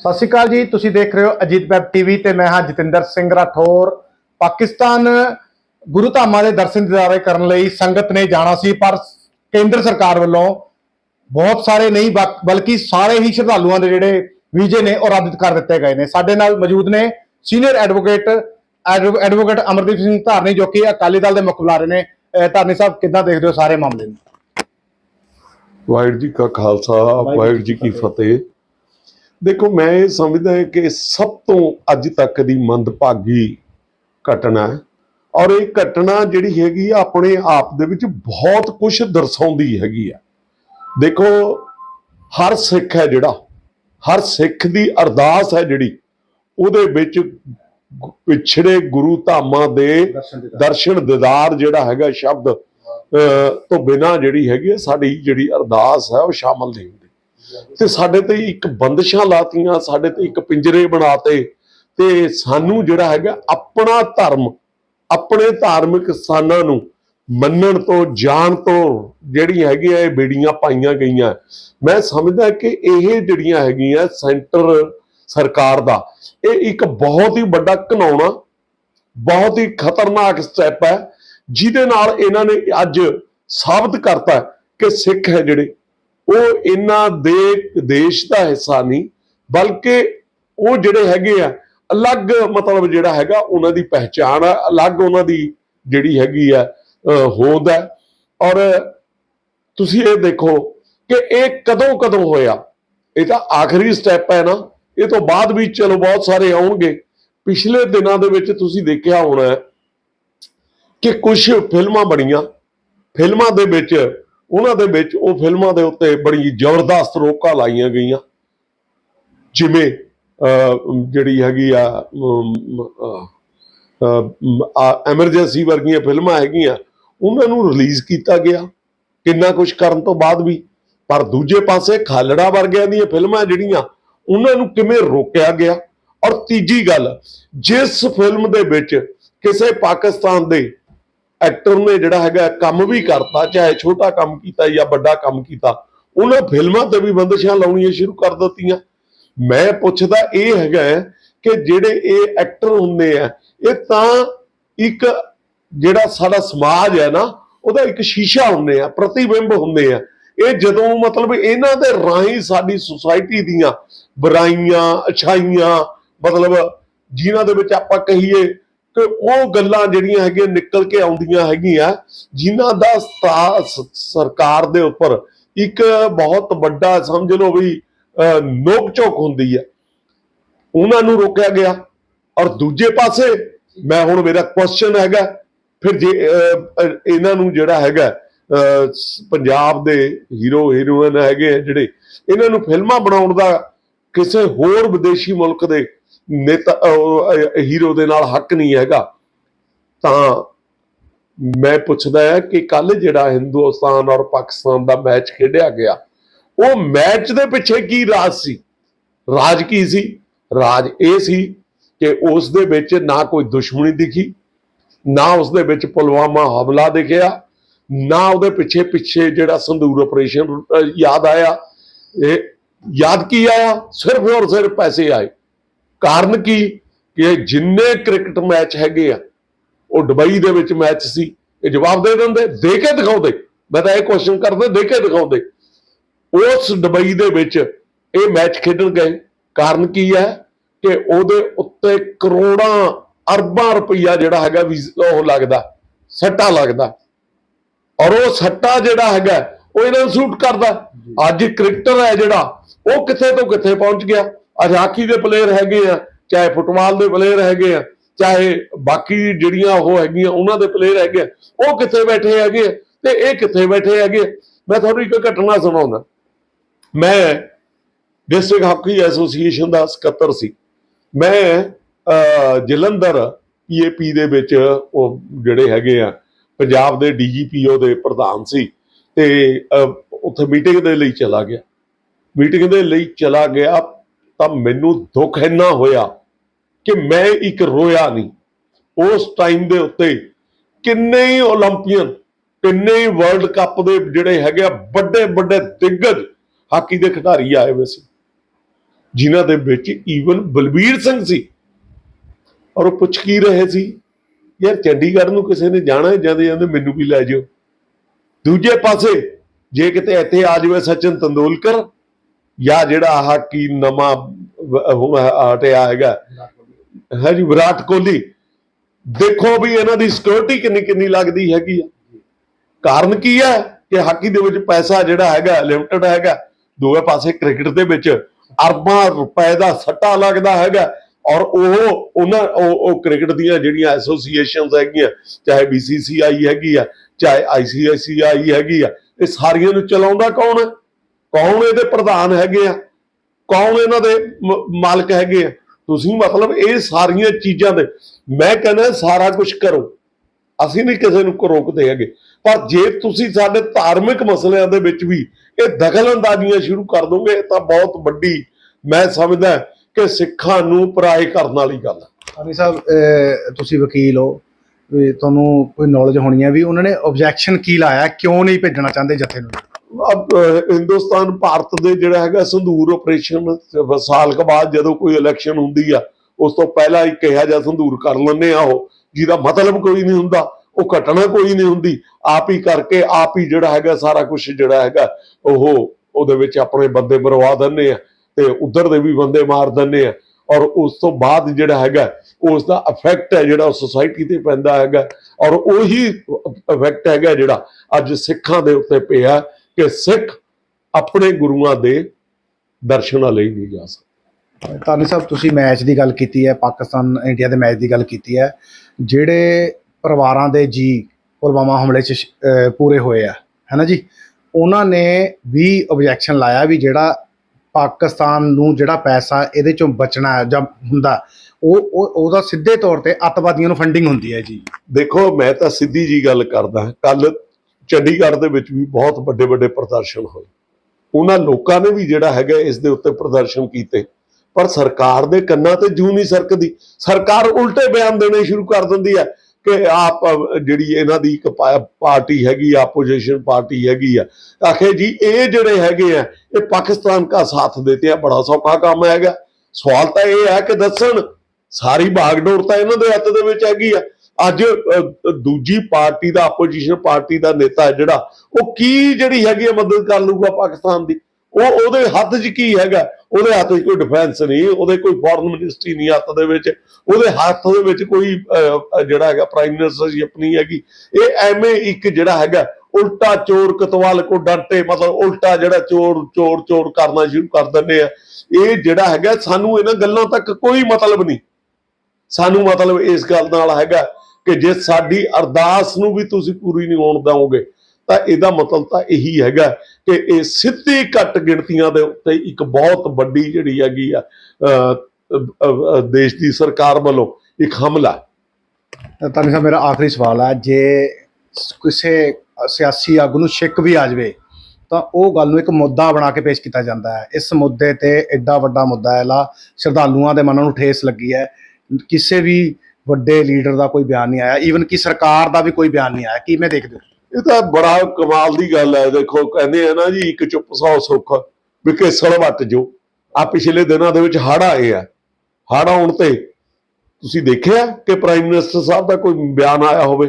ਸਤਿ ਸ਼੍ਰੀ ਅਕਾਲ ਜੀ ਤੁਸੀਂ ਦੇਖ ਰਹੇ ਹੋ ਅਜੀਤ ਵੈਬ ਟੀਵੀ ਤੇ ਮੈਂ ਹਾਂ ਜਤਿੰਦਰ ਸਿੰਘ ਰਾਠੌਰ। ਪਾਕਿਸਤਾਨ ਗੁਰੂ ਧਾਮਾਂ ਦੇ ਦਰਸ਼ਨ ਦਿਦਾਰੇ ਕਰਨ ਲਈ ਸੰਗਤ ਨੇ ਜਾਣਾ ਸੀ ਪਰ ਕੇਂਦਰ ਸਰਕਾਰ ਵੱਲੋਂ ਬਹੁਤ ਸਾਰੇ ਨਹੀਂ ਬਲਕਿ ਸਾਰੇ ਹੀ ਸ਼ਰਧਾਲੂਆਂ ਦੇ ਜਿਹੜੇ ਵੀਜ਼ੇ ਨੇ ਉਹ ਰੱਦ ਕਰ ਦਿੱਤੇ ਗਏ ਨੇ। ਸਾਡੇ ਨਾਲ ਮੌਜੂਦ ਨੇ ਸੀਨੀਅਰ ਐਡਵੋਕੇਟ ਐਡਵ- ਐਡਵੋਕੇਟ ਅਮਰਦੀਪ ਸਿੰਘ ਧਾਰਨੀ ਜੋ ਕਿ ਅਕਾਲੀ ਦਲ ਦੇ ਮੁੱਖ ਬੁਲਾਰੇ ਨੇ। ਧਾਰਨੀ ਸਾਹਿਬ ਕਿੱਦਾਂ ਦੇਖਦੇ ਹੋ ਸਾਰੇ ਮਾਮਲੇ ਨੂੰ? ਵਾਹਿਗੁਰੂ ਜੀ ਕਾ ਖਾਲਸਾ ਵਾਹਿਗੁਰੂ ਜੀ ਕੀ ਫਤਿਹ। ਦੇਖੋ ਮੈਂ ਇਹ ਸਮਝਦਾ ਹਾਂ ਕਿ ਸਭ ਤੋਂ ਅੱਜ ਤੱਕ ਦੀ ਮੰਦਭਾਗੀ ਘਟਨਾ ਔਰ ਇਹ ਘਟਨਾ ਜਿਹੜੀ ਹੈਗੀ ਆ ਆਪਣੇ ਆਪ ਦੇ ਵਿੱਚ ਬਹੁਤ ਕੁਝ ਦਰਸਾਉਂਦੀ ਹੈਗੀ ਆ। ਦੇਖੋ ਹਰ ਸਿੱਖ ਹੈ ਜਿਹੜਾ ਹਰ ਸਿੱਖ ਦੀ ਅਰਦਾਸ ਹੈ ਜਿਹੜੀ ਉਹਦੇ ਵਿੱਚ ਪਿਛੜੇ ਗੁਰੂ ਧਾਮਾਂ ਦੇ ਦਰਸ਼ਨ ਦਿਦਾਰੇ। ਜਿਹੜਾ ਹੈਗਾ ਸ਼ਬਦ ਤੋਂ ਬਿਨਾ ਜਿਹੜੀ ਹੈਗੀ ਸਾਡੀ ਜਿਹੜੀ ਅਰਦਾਸ ਹੈ ਉਹ ਸ਼ਾਮਲ ਨਹੀਂ ਤੇ ਸਾਡੇ ਤੇ ਇੱਕ ਬੰਦਸ਼ਾਂ ਲਾਤੀਆਂ, ਸਾਡੇ ਤੇ ਇੱਕ ਪਿੰਜਰੇ ਬਣਾਤੇ ਤੇ ਸਾਨੂੰ ਜਿਹੜਾ ਹੈਗਾ ਆਪਣਾ ਧਰਮ, ਆਪਣੇ ਧਾਰਮਿਕ ਸਥਾਨਾਂ ਨੂੰ ਮੰਨਣ ਤੋਂ, ਜਾਣ ਤੋਂ ਜਿਹੜੀ ਹੈਗੀ ਇਹ ਬੇੜੀਆਂ ਪਾਈਆਂ ਗਈਆਂ। ਮੈਂ ਸਮਝਦਾ ਕਿ ਇਹ ਜਿਹੜੀਆਂ ਹੈਗੀਆਂ ਸੈਂਟਰ ਸਰਕਾਰ ਦਾ, ਇਹ ਇੱਕ ਬਹੁਤ ਹੀ ਵੱਡਾ ਘਨਾਉਣਾ ਬਹੁਤ ਹੀ ਖਤਰਨਾਕ ਸਟੈਪ ਹੈ, ਜਿਹਦੇ ਨਾਲ ਇਹਨਾਂ ਨੇ ਅੱਜ ਸਾਬਤ ਕਰਤਾ ਕਿ ਸਿੱਖ ਹੈ ਜਿਹੜੇ। ਉਹ ਇਹਨਾਂ ਦੇ ਦੇਸ਼ ਦਾ ਹਿੱਸਾ ਨਹੀਂ, ਬਲਕਿ ਉਹ ਜਿਹੜੇ ਹੈਗੇ ਆ, ਅਲੱਗ ਮਤਲਬ ਜਿਹੜਾ ਹੈਗਾ ਉਹਨਾਂ ਦੀ ਪਹਿਚਾਣ ਹੈ ਅਲੱਗ ਉਹਨਾਂ ਦੀ ਜਿਹੜੀ ਹੈਗੀ ਆ ਹੋਂਦ ਹੈ ਔਰ ਤੁਸੀਂ ਇਹ ਦੇਖੋ ਕਿ ਇਹ ਕਦੋਂ ਕਦੋਂ ਹੋਇਆ? ਇਹ ਤਾਂ ਆਖਰੀ ਸਟੈਪ ਹੈ ਨਾ। ਇਹ ਤੋਂ ਬਾਅਦ ਵੀ ਚਲੋ ਬਹੁਤ ਸਾਰੇ ਆਉਣਗੇ। ਪਿਛਲੇ ਦਿਨਾਂ ਦੇ ਵਿੱਚ ਤੁਸੀਂ ਦੇਖਿਆ ਹੋਣਾ ਕਿ ਕੁਝ ਫਿਲਮਾਂ ਬਣੀਆਂ। ਫਿਲਮਾਂ ਦੇ ਵਿੱਚ ਉਹਨਾਂ ਦੇ ਵਿੱਚ ਉਹ ਫਿਲਮਾਂ ਦੇ ਉੱਤੇ ਬੜੀ ਜ਼ਬਰਦਸਤ ਰੋਕਾਂ ਲਾਈਆਂ ਗਈਆਂ। ਜਿਵੇਂ ਜਿਹੜੀ ਹੈਗੀ ਆ ਐਮਰਜੈਂਸੀ ਵਰਗੀਆਂ ਫਿਲਮਾਂ ਹੈਗੀਆਂ, ਉਹਨਾਂ ਨੂੰ ਰਿਲੀਜ਼ ਕੀਤਾ ਗਿਆ। ਕਿੰਨਾ ਕੁਝ ਕਰਨ ਤੋਂ ਬਾਅਦ ਵੀ। ਪਰ ਦੂਜੇ ਪਾਸੇ ਖਾਲੜਾ ਵਰਗਿਆਂ ਦੀਆਂ ਫਿਲਮਾਂ ਜਿਹੜੀਆਂ, ਉਹਨਾਂ ਨੂੰ ਕਿਵੇਂ ਰੋਕਿਆ ਗਿਆ? ਔਰ ਤੀਜੀ ਗੱਲ, ਜਿਸ ਫਿਲਮ ਦੇ ਵਿੱਚ ਕਿਸੇ ਪਾਕਿਸਤਾਨ ਦੇ ਐਕਟਰ ਨੇ ਜਿਹੜਾ ਹੈਗਾ ਕੰਮ ਵੀ ਕਰਤਾ, ਚਾਹੇ ਛੋਟਾ ਕੰਮ ਕੀਤਾ ਜਾਂ ਵੱਡਾ ਕੰਮ ਕੀਤਾ, ਉਹਨਾਂ ਫਿਲਮਾਂ ਤੇ ਵੀ ਬੰਦਸ਼ਾਂ ਲਾਉਣੀਆਂ ਸ਼ੁਰੂ ਕਰ ਦਿੱਤੀਆਂ। ਮੈਂ ਪੁੱਛਦਾ ਇਹ ਹੈਗਾ ਕਿ ਜਿਹੜੇ ਇਹ ਐਕਟਰ ਹੁੰਦੇ ਆ, ਇਹ ਤਾਂ ਇੱਕ ਜਿਹੜਾ ਸਾਡਾ ਸਮਾਜ ਹੈ ਨਾ, ਉਹਦਾ ਇੱਕ ਸ਼ੀਸ਼ਾ ਹੁੰਦੇ ਆ, ਪ੍ਰਤੀਬਿੰਬ ਹੁੰਦੇ ਆ। ਇਹ ਜਦੋਂ ਮਤਲਬ ਇਹਨਾਂ ਦੇ ਰਾਹੀਂ ਸਾਡੀ ਸੁਸਾਇਟੀ ਦੀਆਂ ਬੁਰਾਈਆਂ, ਅਛਾਈਆਂ, ਮਤਲਬ ਜਿਨ੍ਹਾਂ ਦੇ ਵਿੱਚ ਆਪਾਂ ਕਹੀਏ ਕਿ ਉਹ ਗੱਲਾਂ ਜਿਹੜੀਆਂ ਹੈਗੀਆਂ ਨਿਕਲ ਕੇ ਆਉਂਦੀਆਂ ਹੈਗੀਆਂ ਜਿਨ੍ਹਾਂ ਦਾ ਸਰਕਾਰ ਦੇ ਉੱਪਰ ਇੱਕ ਬਹੁਤ ਵੱਡਾ ਸਮਝ ਲਓ ਵੀ ਅਹ, ਹੁੰਦੀ ਹੈ। ਉਹਨਾਂ ਨੂੰ ਰੋਕਿਆ ਗਿਆ ਔਰ ਦੂਜੇ ਪਾਸੇ ਮੈਂ ਹੁਣ ਮੇਰਾ ਕੁਐਸਚਨ ਹੈਗਾ ਫਿਰ ਜੇ ਇਹਨਾਂ ਨੂੰ ਜਿਹੜਾ ਹੈਗਾ ਅਹ, ਪੰਜਾਬ ਦੇ ਹੀਰੋ ਹੀਰੋਇਨ ਹੈਗੇ ਜਿਹੜੇ ਇਹਨਾਂ ਨੂੰ ਫਿਲਮਾਂ ਬਣਾਉਣ ਦਾ ਕਿਸੇ ਹੋਰ ਵਿਦੇਸ਼ੀ ਮੁਲਕ ਦੇ ਨੇਤਾ ਹੀਰੋ ਦੇ ਨਾਲ ਹੱਕ ਨਹੀਂ ਹੈਗਾ। ਤਾਂ ਮੈਂ ਪੁੱਛਦਾ ਹਾਂ ਕਿ ਕੱਲ ਜਿਹੜਾ ਹਿੰਦੁਸਤਾਨ ਔਰ ਪਾਕਿਸਤਾਨ ਦਾ ਮੈਚ ਖੇਡਿਆ ਗਿਆ, ਉਹ ਮੈਚ ਦੇ ਪਿੱਛੇ ਕੀ ਰਾਜ ਸੀ? ਰਾਜ ਕੀ ਸੀ? ਰਾਜ ਇਹ ਸੀ ਕਿ ਉਸ ਦੇ ਵਿੱਚ ਨਾ ਕੋਈ ਦੁਸ਼ਮਣੀ ਦਿਖੀ, ਨਾ ਉਸ ਦੇ ਵਿੱਚ ਪੁਲਵਾਮਾ ਹਮਲਾ ਦਿਖਿਆ, ਨਾ ਉਹਦੇ ਪਿੱਛੇ ਪਿੱਛੇ ਜਿਹੜਾ ਸੰਦੂਰ ਆਪਰੇਸ਼ਨ ਯਾਦ ਆਇਆ। ਇਹ ਯਾਦ ਕੀ ਆਇਆ? ਸਿਰਫ ਔਰ ਸਿਰਫ ਪੈਸੇ ਆਏ। ਕਾਰਨ ਕੀ? ਕਿ ਜਿੰਨੇ ਕ੍ਰਿਕਟ ਮੈਚ ਹੈਗੇ ਆ, ਉਹ ਦੁਬਈ ਦੇ ਵਿੱਚ ਮੈਚ ਸੀ। ਇਹ ਜਵਾਬ ਦੇ ਦਿੰਦੇ, ਦੇ ਕੇ ਦਿਖਾਉਂਦੇ। ਮੈਂ ਤਾਂ ਇਹ ਕੁਐਸਚਨ ਕਰਦੇ, ਦੇ ਕੇ ਦਿਖਾਉਂਦੇ। ਉਸ ਦੁਬਈ ਦੇ ਵਿੱਚ ਇਹ ਮੈਚ ਖੇਡਣ ਗਏ। ਕਾਰਨ ਕੀ ਹੈ ਕਿ ਉਹਦੇ ਉੱਤੇ ਕਰੋੜਾਂ, ਅਰਬਾਂ ਰੁਪਈਆ ਜਿਹੜਾ ਹੈਗਾ ਵੀ ਉਹ ਲੱਗਦਾ, ਸੱਟਾ ਲੱਗਦਾ। ਔਰ ਉਹ ਸੱਟਾ ਜਿਹੜਾ ਹੈਗਾ, ਉਹ ਇਹਨਾਂ ਨੂੰ ਸੂਟ ਕਰਦਾ। ਅੱਜ ਕ੍ਰਿਕਟਰ ਹੈ ਜਿਹੜਾ, ਉਹ ਕਿੱਥੇ ਤੋਂ ਕਿੱਥੇ ਪਹੁੰਚ ਗਿਆ? ਅੱਜ ਹਾਕੀ ਦੇ ਪਲੇਅਰ ਹੈਗੇ ਆ ਚਾਹੇ ਫੁੱਟਬਾਲ ਦੇ ਪਲੇਅਰ ਹੈਗੇ ਆ ਚਾਹੇ ਬਾਕੀ ਜਿਹੜੀਆਂ ਉਹ ਹੈਗੀਆਂ ਉਹਨਾਂ ਦੇ ਪਲੇਅਰ ਹੈਗੇ ਉਹ ਕਿੱਥੇ ਬੈਠੇ ਹੈਗੇ ਤੇ ਇਹ ਕਿੱਥੇ ਬੈਠੇ ਹੈਗੇ ਮੈਂ ਤੁਹਾਨੂੰ ਇੱਕ ਘਟਨਾ ਸੁਣਾਉਂਦਾ। ਮੈਂ ਡਿਸਟ੍ਰਿਕਟ ਹਾਕੀ ਐਸੋਸੀਏਸ਼ਨ ਦਾ ਸਕੱਤਰ ਸੀ। ਮੈਂ ਅਹ, ਜਲੰਧਰ ਪੀਏਪੀ ਦੇ ਵਿੱਚ ਉਹ ਜਿਹੜੇ ਹੈਗੇ ਆ ਪੰਜਾਬ ਦੇ ਡੀਜੀਪੀਓ ਦੇ ਪ੍ਰਧਾਨ ਸੀ ਤੇ ਉੱਥੇ ਮੀਟਿੰਗ ਦੇ ਲਈ ਚਲਾ ਗਿਆ। ਮੀਟਿੰਗ ਦੇ ਲਈ ਚਲਾ ਗਿਆ। ਤਾਂ ਮੈਨੂੰ ਦੁੱਖ ਇੰਨਾ ਹੋਇਆ ਕਿ ਮੈਂ ਇੱਕ ਰੋਇਆ ਨਹੀਂ। ਉਸ ਟਾਈਮ ਦੇ ਉੱਤੇ ਕਿੰਨੇ ਹੀ 올림ਪੀਅਨ ਕਿੰਨੇ ਹੀ ਵਰਲਡ ਕੱਪ ਦੇ ਜਿਹੜੇ ਹੈਗੇ ਆ ਵੱਡੇ ਵੱਡੇ ਦਿੱਗਜ ਹਾਕੀ ਦੇ ਖਿਡਾਰੀ ਆਏ ਹੋਏ ਸੀ। ਜਿਨ੍ਹਾਂ ਦੇ ਵਿੱਚ ਈਵਨ ਬਲਬੀਰ ਸਿੰਘ ਸੀ। ਔਰ ਉਹ ਪੁੱਛ ਕੀ ਰਹੇ ਸੀ? ਯਾਰ ਚੰਡੀਗੜ੍ਹ ਨੂੰ ਕਿਸੇ ਨੇ ਜਾਣਾ ਹੈ? ਜਾਂਦੇ ਜਾਂਦੇ ਮੈਨੂੰ ਵੀ ਲੈ ਜਿਓ। ਦੂਜੇ ਪਾਸੇ ਜੇ ਕਿਤੇ ਇੱਥੇ ਆ ਜਾਵੇ ਸਚਿਨ ਤੰਦੂਲਕਰ ਜਾਂ ਜਿਹੜਾ ਆਹ ਕੀ ਨਵਾਂ ਹੁਣ ਹਟਿਆ ਹੈਗਾ। ਹੈ ਜੀ ਵਿਰਾਟ ਕੋਹਲੀ। ਦੇਖੋ ਵੀ ਇਹਨਾਂ ਦੀ ਸਿਕਿਉਰਿਟੀ ਕਿੰਨੀ ਕਿੰਨੀ ਲੱਗਦੀ ਹੈਗੀ ਆ। ਕਾਰਨ ਕੀ ਹੈ ਕਿ ਹਾਕੀ ਦੇ ਵਿੱਚ ਪੈਸਾ ਜਿਹੜਾ ਹੈਗਾ ਲਿਮਟਿਡ ਹੈਗਾ। ਦੋਵੇਂ ਪਾਸੇ ਕ੍ਰਿਕਟ ਦੇ ਵਿੱਚ ਅਰਬਾਂ ਰੁਪਏ ਦਾ ਸੱਟਾ ਲੱਗਦਾ ਹੈਗਾ। ਔਰ ਉਹ, ਉਹਨਾਂ, ਉਹ ਉਹ ਕ੍ਰਿਕਟ ਦੀਆਂ ਜਿਹੜੀਆਂ ਐਸੋਸੀਏਸ਼ਨਸ ਹੈਗੀਆਂ, ਚਾਹੇ BCCI ਹੈਗੀ ਆ, ਚਾਹੇ ICICI ਹੈਗੀ ਆ, ਇਹ ਸਾਰੀਆਂ ਨੂੰ ਚਲਾਉਂਦਾ ਕੌਣ ਹੈ? ਕੌਣ ਇਹਦੇ ਪ੍ਰਧਾਨ ਹੈਗੇ ਆ? ਕੌਣ ਇਹਨਾਂ ਦੇ ਮਾਲਕ ਹੈਗੇ ਆ? ਤੁਸੀਂ ਮਤਲਬ ਇਹ ਸਾਰੀਆਂ ਚੀਜ਼ਾਂ ਦੇ, ਮੈਂ ਕਹਿੰਦਾ ਸਾਰਾ ਕੁਝ ਕਰੋ। ਅਸੀਂ ਨਹੀਂ ਕਿਸੇ ਨੂੰ ਰੋਕਦੇ ਹੈਗੇ। ਪਰ ਜੇ ਤੁਸੀਂ ਸਾਡੇ ਧਾਰਮਿਕ ਮਸਲਿਆਂ ਦੇ ਵਿੱਚ ਵੀ ਇਹ ਦਖਲ ਅੰਦਾਜ਼ੀਆਂ ਸ਼ੁਰੂ ਕਰ ਦੋਗੇ ਤਾਂ ਬਹੁਤ ਵੱਡੀ ਮੈਂ ਸਮਝਦਾ ਕਿ ਸਿੱਖਾਂ ਨੂੰ ਪਰਾਏ ਕਰਨ ਵਾਲੀ ਗੱਲ ਹੈ ਸਾਹਿਬ ਤੁਸੀਂ ਵਕੀਲ ਹੋ, ਵੀ ਤੁਹਾਨੂੰ ਕੋਈ ਨੌਲੇਜ ਹੋਣੀ ਹੈ ਵੀ ਉਹਨਾਂ ਨੇ ਆਬਜੈਕਸ਼ਨ ਕੀ ਲਾਇਆ, ਕਿਉਂ ਨਹੀਂ ਭੇਜਣਾ ਚਾਹੁੰਦੇ ਜਥੇ ਨੂੰ? ਹਿੰਦੁਸਤਾਨ, ਭਾਰਤ ਦੇ ਜਿਹੜਾ ਹੈਗਾ ਸੰਧੂਰ ਆਪਰੇਸ਼ਨ ਸਾਲ ਕੁ ਬਾਅਦ ਜਦੋਂ ਕੋਈ ਇਲੈਕਸ਼ਨ ਹੁੰਦੀ ਆ, ਉਸ ਤੋਂ ਪਹਿਲਾਂ ਹੀ ਕਿਹਾ ਜਾਂ ਸੰਧੂਰ ਕਰ ਲੈਂਦੇ ਆ ਉਹ। ਜਿਹਦਾ ਮਤਲਬ ਕੋਈ ਨਹੀਂ ਹੁੰਦਾ, ਉਹ ਘਟਨਾ ਕੋਈ ਨਹੀਂ ਹੁੰਦੀ। ਆਪ ਹੀ ਕਰਕੇ ਆਪ ਹੀ ਜਿਹੜਾ ਹੈਗਾ ਸਾਰਾ ਕੁਝ ਜਿਹੜਾ ਹੈਗਾ, ਉਹ ਉਹਦੇ ਵਿੱਚ ਆਪਣੇ ਬੰਦੇ ਮਰਵਾ ਦਿੰਦੇ ਆ ਤੇ ਉਧਰ ਦੇ ਵੀ ਬੰਦੇ ਮਾਰ ਦਿੰਦੇ ਆ। ਔਰ ਉਸ ਤੋਂ ਬਾਅਦ ਜਿਹੜਾ ਹੈਗਾ, ਉਸ ਦਾ ਇਫੈਕਟ ਹੈ ਜਿਹੜਾ ਸੋਸਾਇਟੀ ਤੇ ਪੈਂਦਾ ਹੈਗਾ। ਔਰ ਉਹੀ ਇਫੈਕਟ ਹੈਗਾ ਜਿਹੜਾ ਅੱਜ ਸਿੱਖਾਂ ਦੇ ਉੱਤੇ ਪਿਆ। ਕਿ ਸਿੱਖ ਆਪਣੇ ਗੁਰੂਆਂ ਦੇ ਦਰਸ਼ਨਾਂ ਲਈ ਨਹੀਂ ਜਾ ਸਕਦੇ। ਤਾਨੀ ਸਾਹਿਬ ਤੁਸੀਂ ਮੈਚ ਦੀ ਗੱਲ ਕੀਤੀ ਹੈ ਪਾਕਿਸਤਾਨ ਇੰਡੀਆ ਦੇ ਮੈਚ ਦੀ ਗੱਲ ਕੀਤੀ ਹੈ। ਜਿਹੜੇ ਪਰਿਵਾਰਾਂ ਦੇ ਜੀ ਪੁਲਵਾਮਾ ਹਮਲੇ 'ਚ ਪੂਰੇ ਹੋਏ ਆ ਹੈਨਾ ਜੀ? ਉਹਨਾਂ ਨੇ ਵੀ ਆਬਜੈਕਸ਼ਨ ਲਾਇਆ ਵੀ ਜਿਹੜਾ ਪਾਕਿਸਤਾਨ ਨੂੰ ਜਿਹੜਾ ਪੈਸਾ ਇਹਦੇ ਚੋਂ ਬਚਣਾ ਜਾਂ ਹੁੰਦਾ ਉਹ- ਉਹਦਾ ਸਿੱਧੇ ਤੌਰ ਤੇ ਅੱਤਵਾਦੀਆਂ ਨੂੰ ਫੰਡਿੰਗ ਹੁੰਦੀ ਹੈ ਜੀ। ਦੇਖੋ ਮੈਂ ਤਾਂ ਸਿੱਧੀ ਜੀ ਗੱਲ ਕਰਦਾ ਕੱਲ ਚੰਡੀਗੜ੍ਹ ਦੇ ਵਿੱਚ ਵੀ ਬਹੁਤ ਵੱਡੇ ਵੱਡੇ ਪ੍ਰਦਰਸ਼ਨ ਹੋਏ। ਉਹਨਾਂ ਲੋਕਾਂ ਨੇ ਵੀ ਜਿਹੜਾ ਹੈਗਾ ਇਸ ਦੇ ਉੱਤੇ ਪ੍ਰਦਰਸ਼ਨ ਕੀਤੇ। ਪਰ ਸਰਕਾਰ ਦੇ ਕੰਨਾਂ ਤੇ ਜੂ ਨਹੀਂ ਸਰਕਦੀ। ਸਰਕਾਰ ਉਲਟੇ ਬਿਆਨ ਦੇਣੇ ਸ਼ੁਰੂ ਕਰ ਦਿੰਦੀ ਹੈ ਕਿ ਆਪ ਜਿਹੜੀ ਇਹਨਾਂ ਦੀ ਇੱਕ ਪਾ- ਪਾਰਟੀ ਹੈਗੀ ਆ, ਆਪੋਜੀਸ਼ਨ ਪਾਰਟੀ ਹੈਗੀ ਆ। ਆਖੇ ਜੀ, ਇਹ ਜਿਹੜੇ ਹੈਗੇ ਆ, ਇਹ ਪਾਕਿਸਤਾਨ ਦਾ ਸਾਥ ਦੇਤੇ ਆ, ਬੜਾ ਸੌਖਾ ਕੰਮ ਹੈਗਾ। ਸਵਾਲ ਤਾਂ ਇਹ ਹੈ ਕਿ ਦੱਸਣ, ਸਾਰੀ ਬਾਗਡੋਰ ਤਾਂ ਇਹਨਾਂ ਦੇ ਹੱਥ ਦੇ ਵਿੱਚ ਹੈਗੀ ਆ। ਅੱਜ ਦੂਜੀ ਪਾਰਟੀ ਦਾ ਆਪੋਜੀਸ਼ਨ ਪਾਰਟੀ ਦਾ ਨੇਤਾ ਜਿਹੜਾ, ਉਹ ਕੀ ਜਿਹੜੀ ਹੈਗੀ ਆ ਮਦਦ ਕਰ ਲੂਗਾ ਪਾਕਿਸਤਾਨ ਦੀ? ਉਹ ਉਹਦੇ ਹੱਥ 'ਚ ਕੀ ਹੈਗਾ? ਉਹਦੇ ਹੱਥ 'ਚ ਕੋਈ ਡਿਫੈਂਸ ਨਹੀਂ, ਉਹਦੇ ਕੋਈ ਫੋਰਨ ਮਿਨਿਸਟਰੀ ਨਹੀਂ ਹੱਥ ਦੇ ਵਿੱਚ, ਉਹਦੇ ਹੱਥ ਦੇ ਵਿੱਚ ਕੋਈ ਜਿਹੜਾ ਹੈਗਾ ਪ੍ਰਾਈਮ ਮਿਨਿਸਟਰਸ਼ਿਪ ਆਪਣੀ ਹੈਗੀ। ਇਹ ਐਵੇਂ ਇੱਕ ਜਿਹੜਾ ਹੈਗਾ, ਉਲਟਾ ਚੋਰ ਕਤਵਾਲ ਕੋ ਡਾਂਟੇ ਮਤਲਬ ਉਲਟਾ ਜਿਹੜਾ ਚੋਰ ਚੋਰ ਚੋਰ ਕਰਨਾ ਸ਼ੁਰੂ ਕਰ ਦਿੰਦੇ ਆ। ਇਹ ਜਿਹੜਾ ਹੈਗਾ, ਸਾਨੂੰ ਇਹਨਾਂ ਗੱਲਾਂ ਤੱਕ ਕੋਈ ਮਤਲਬ ਨਹੀਂ। ਸਾਨੂੰ ਮਤਲਬ ਇਸ ਗੱਲ ਨਾਲ ਹੈਗਾ ਕਿ ਜੇ ਸਾਡੀ ਅਰਦਾਸ ਨੂੰ ਵੀ ਤੁਸੀਂ ਪੂਰੀ ਨਹੀਂ ਹੋਣ ਦਿਓਗੇ ਤਾਂ ਇਹਦਾ ਮਤਲਬ ਤਾਂ ਇਹੀ ਹੈਗਾ ਕਿ ਇਹ ਸਿੱਧੀ ਘੱਟ ਗਿਣਤੀਆਂ ਦੇ ਉੱਤੇ ਇੱਕ ਬਹੁਤ ਵੱਡੀ ਜਿਹੜੀ ਹੈਗੀ ਆ ਅਹ, ਦੇਸ਼ ਦੀ ਸਰਕਾਰ ਵੱਲੋਂ ਇੱਕ ਹਮਲਾ ਹੈ। ਸਾਹਿਬ ਮੇਰਾ ਆਖਰੀ ਸਵਾਲ ਹੈ ਜੇ ਕਿਸੇ ਸਿਆਸੀ ਆਗੂ ਨੂੰ ਸ਼ਿਕ ਵੀ ਆ ਜਾਵੇ ਤਾਂ ਉਹ ਗੱਲ ਨੂੰ ਇੱਕ ਮੁੱਦਾ ਬਣਾ ਕੇ ਪੇਸ਼ ਕੀਤਾ ਜਾਂਦਾ ਹੈ ਇਸ ਮੁੱਦੇ ਤੇ ਐਡਾ ਵੱਡਾ ਮੁੱਦਾ ਹੈ ਲਾ ਸ਼ਰਧਾਲੂਆਂ ਦੇ ਮਨਾਂ ਨੂੰ ਠੇਸ ਲੱਗੀ ਹੈ ਕਿਸੇ ਵੀ ਵੱਡੇ ਲੀਡਰ ਦਾ ਕੋਈ ਬਿਆਨ ਨਹੀਂ ਆਇਆ। ਈਵਨ ਕਿ ਸਰਕਾਰ ਦਾ ਵੀ ਕੋਈ ਬਿਆਨ ਨਹੀਂ ਆਇਆ। ਕਿਵੇਂ ਦੇਖਦੇ ਹੋ? ਇਹ ਤਾਂ ਬੜਾ ਕਮਾਲ ਦੀ ਗੱਲ ਹੈ। ਦੇਖੋ, ਕਹਿੰਦੇ ਆ ਨਾ ਜੀ, ਇੱਕ ਚੁੱਪ ਸੌ ਸੁੱਖ, ਵੀ ਕਿਸਲ ਵੱਟ ਜੋ। ਆ ਪਿਛਲੇ ਦਿਨਾਂ ਦੇ ਵਿੱਚ ਹੜ੍ਹ ਆਏ ਆ। ਹੜ੍ਹ ਆਉਣ ਤੇ ਤੁਸੀਂ ਦੇਖਿਆ ਕਿ ਪ੍ਰਾਈਮ ਮਿਨਿਸਟਰ ਸਾਹਿਬ ਦਾ ਕੋਈ ਬਿਆਨ ਆਇਆ ਹੋਵੇ?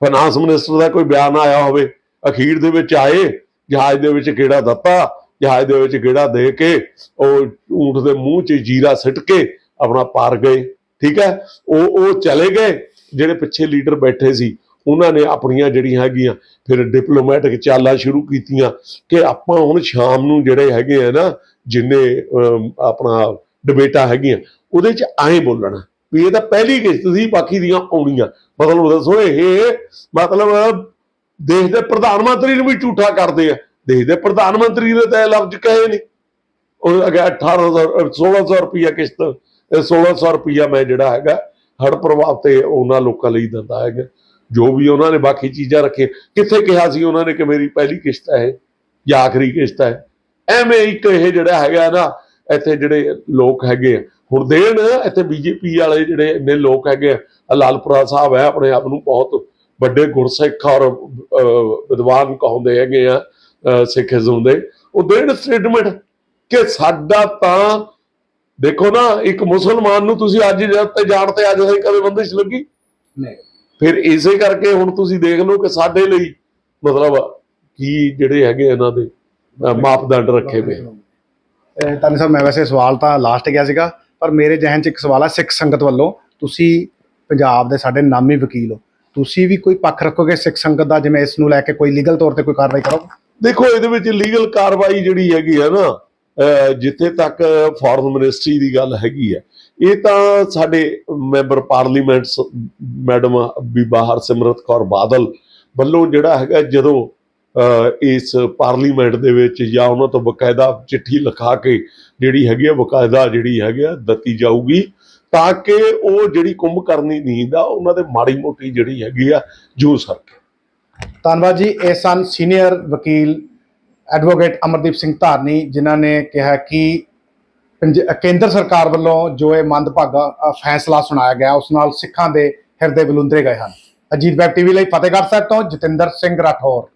ਫਾਈਨਾਂਸ ਮਿਨਿਸਟਰ ਦਾ ਕੋਈ ਬਿਆਨ ਆਇਆ ਹੋਵੇ? ਅਖੀਰ ਦੇ ਵਿੱਚ ਆਏ, ਜਹਾਜ਼ ਦੇ ਵਿੱਚ ਕਿਹੜਾ ਦਿੱਤਾ, ਜਹਾਜ਼ ਦੇ ਵਿੱਚ ਕਿਹੜਾ ਦੇ ਕੇ ਉਹ ਊਂਠ ਦੇ ਮੂੰਹ 'ਚ ਜੀਰਾ ਸਿੱਟ ਕੇ ਆਪਣਾ ਪਾਰ ਗਏ। ਠੀਕ ਹੈ? ਉਹ ਉਹ ਚਲੇ ਗਏ, ਜਿਹੜੇ ਪਿੱਛੇ ਲੀਡਰ ਬੈਠੇ ਸੀ, ਉਹਨਾਂ ਨੇ ਆਪਣੀਆਂ ਜਿਹੜੀਆਂ ਹੈਗੀਆਂ, ਫਿਰ ਡਿਪਲੋਮੈਟਿਕ ਚਾਲਾਂ ਸ਼ੁਰੂ ਕੀਤੀਆਂ ਕਿ ਆਪਾਂ ਹੁਣ ਸ਼ਾਮ ਨੂੰ ਜਿਹੜੇ ਹੈਗੇ ਆ ਨਾ, ਜਿੰਨੇ ਆਪਣਾ ਡਿਬੇਟਾਂ ਹੈਗੀਆਂ, ਉਹਦੇ 'ਚ ਐਂ ਬੋਲਣਾ ਵੀ ਇਹ ਤਾਂ ਪਹਿਲੀ ਕਿਸ਼ਤ ਸੀ ਬਾਕੀ ਦੀਆਂ ਆਉਣੀਆਂ। ਮਤਲਬ ਦੱਸੋ ਇਹ, ਮਤਲਬ ਦੇਸ਼ ਦੇ ਪ੍ਰਧਾਨ ਮੰਤਰੀ ਨੂੰ ਵੀ ਝੂਠਾ ਕਰਦੇ ਆ। ਦੇਸ਼ ਦੇ ਪ੍ਰਧਾਨ ਮੰਤਰੀ ਨੇ ਤਾਂ ਇਹ ਲਫ਼ਜ਼ ਕਹੇ ਨਹੀਂ ਉਹ ਅਗੇ 1800 1600 ਰੁਪਿਆ ਕਿਸ਼ਤ ਇਹ 1600 ਰੁਪਿਆ ਮੈਂ ਜਿਹੜਾ ਹੈਗਾ ਹੜ ਪ੍ਰਭਾਵ ਤੇ ਉਹਨਾਂ ਲੋਕਾਂ ਲਈ ਦਿੰਦਾ ਹੈਗਾ। ਜੋ ਵੀ ਉਹਨਾਂ ਨੇ ਬਾਕੀ ਚੀਜ਼ਾਂ ਰੱਖੀਆਂ, ਕਿੱਥੇ ਕਿਹਾ ਸੀ ਉਹਨਾਂ ਨੇ ਕਿ ਮੇਰੀ ਪਹਿਲੀ ਕਿਸ਼ਤ ਹੈ ਜਾਂ ਆਖਰੀ ਕਿਸ਼ਤ ਹੈ? ਐਵੇਂ ਇੱਕ ਇਹ ਜਿਹੜਾ ਹੈਗਾ ਨਾ, ਇੱਥੇ ਜਿਹੜੇ ਲੋਕ ਹੈਗੇ ਆ, ਹੁਣ ਦੇਣ ਇੱਥੇ ਬੀਜੇਪੀ ਵਾਲੇ ਜਿਹੜੇ ਇੰਨੇ ਲੋਕ ਹੈਗੇ ਆ ਲਾਲਪੁਰਾ ਸਾਹਿਬ ਹੈ, ਆਪਣੇ ਆਪ ਨੂੰ ਬਹੁਤ ਵੱਡੇ ਗੁਰਸਿੱਖ ਔਰ ਵਿਦਵਾਨ ਕਹਾਉਂਦੇ ਹੈਗੇ ਆ ਸਿੱਖ ਸਿੱਖੀਜ਼ਮ ਦੇ ਉਹ ਦੇਣ ਸਟੇਟਮੈਂਟ ਕਿ ਸਾਡਾ ਤਾਂ ਦੇਖੋ ਨਾ ਇੱਕ ਮੁਸਲਮਾਨ ਨੂੰ ਤੁਸੀਂ ਅੱਜ ਜਦ ਤੇ ਜਾਣ ਤੇ ਅੱਜ ਤਾਈਂ ਕਦੇ ਬੰਦਿਸ਼ ਲੱਗੀ? ਨਹੀਂ। ਫਿਰ ਇਸੇ ਕਰਕੇ ਹੁਣ ਤੁਸੀਂ ਦੇਖ ਲਓ ਕਿ ਸਾਡੇ ਲਈ ਮਤਲਬ ਕੀ ਜਿਹੜੇ ਹੈਗੇ ਇਹਨਾਂ ਦੇ ਮਾਪਦੰਡ ਰੱਖੇ ਹੋਏ ਇਹ ਤਾਨੀ ਸਾਹਿਬ ਮੈਂ ਵੈਸੇ ਸਵਾਲ ਤਾਂ ਲਾਸਟ ਗਿਆ ਸੀਗਾ ਪਰ ਮੇਰੇ ਜ਼ਿਹਨ 'ਚ ਇੱਕ ਸਵਾਲ ਆ ਸਿੱਖ ਸੰਗਤ ਵੱਲੋਂ ਤੁਸੀਂ ਪੰਜਾਬ ਦੇ ਸਾਡੇ ਨਾਮੀ ਵਕੀਲ ਹੋ ਤੁਸੀਂ ਵੀ ਕੋਈ ਪੱਖ ਰੱਖੋਗੇ ਸਿੱਖ ਸੰਗਤ ਦਾ ਜਿਵੇਂ ਇਸ ਨੂੰ ਲੈ ਕੇ ਕੋਈ ਲੀਗਲ ਤੌਰ ਤੇ ਕੋਈ ਕਾਰਵਾਈ ਕਰੋਗੇ? ਦੇਖੋ ਇਹਦੇ ਵਿੱਚ ਲੀਗਲ ਕਾਰਵਾਈ ਜਿਹੜੀ ਹੈਗੀ ਹੈ ਨਾ ਜਿੱਥੇ ਤੱਕ ਫੋਰਨ ਮਿਨਿਸਟਰੀ ਦੀ ਗੱਲ ਹੈਗੀ ਹੈ, ਇਹ ਤਾਂ ਸਾਡੇ ਮੈਂਬਰ ਪਾਰਲੀਮੈਂਟ ਸ- ਮੈਡਮ ਬੀਬਾ ਹਰਸਿਮਰਤ ਕੌਰ ਬਾਦਲ ਵੱਲੋਂ ਜਿਹੜਾ ਹੈਗਾ ਜਦੋਂ ਇਸ ਪਾਰਲੀਮੈਂਟ ਦੇ ਵਿੱਚ ਜਾਂ ਉਹਨਾਂ ਤੋਂ ਬਕਾਇਦਾ ਚਿੱਠੀ ਲਿਖਾ ਕੇ ਜਿਹੜੀ ਹੈਗੀ ਹੈ, ਬਕਾਇਦਾ ਜਿਹੜੀ ਹੈਗੀ ਆ ਦਿੱਤੀ ਜਾਊਗੀ, ਤਾਂ ਕਿ ਉਹ ਜਿਹੜੀ ਕੁੰਭ ਕਰਨੀ ਨੀਂਦ ਆ, ਉਹਨਾਂ ਦੇ ਮਾੜੀ ਮੋਟੀ ਜਿਹੜੀ ਹੈਗੀ ਆ ਜੂ ਸਕੇ ਧੰਨਵਾਦ ਜੀ, ਇਹ ਸਨ ਸੀਨੀਅਰ ਵਕੀਲ ਐਡਵੋਕੇਟ ਅਮਰਦੀਪ ਸਿੰਘ ਧਾਰਨੀ, ਜਿਨ੍ਹਾਂ ਨੇ ਕਿਹਾ ਕਿ ਪੰਜ- ਕੇਂਦਰ ਸਰਕਾਰ ਵੱਲੋਂ ਜੋ ਇਹ ਮੰਦਭਾਗਾ ਫੈਸਲਾ ਸੁਣਾਇਆ ਗਿਆ, ਉਸ ਨਾਲ ਸਿੱਖਾਂ ਦੇ ਹਿਰਦੇ ਬਲੁੰਦਰੇ ਗਏ ਹਨ। ਅਜੀਤ ਵੈਬ ਟੀਵੀ ਲਈ ਫਤਿਹਗੜ੍ਹ ਸਾਹਿਬ ਤੋਂ ਜਤਿੰਦਰ ਸਿੰਘ ਰਾਠੌਰ।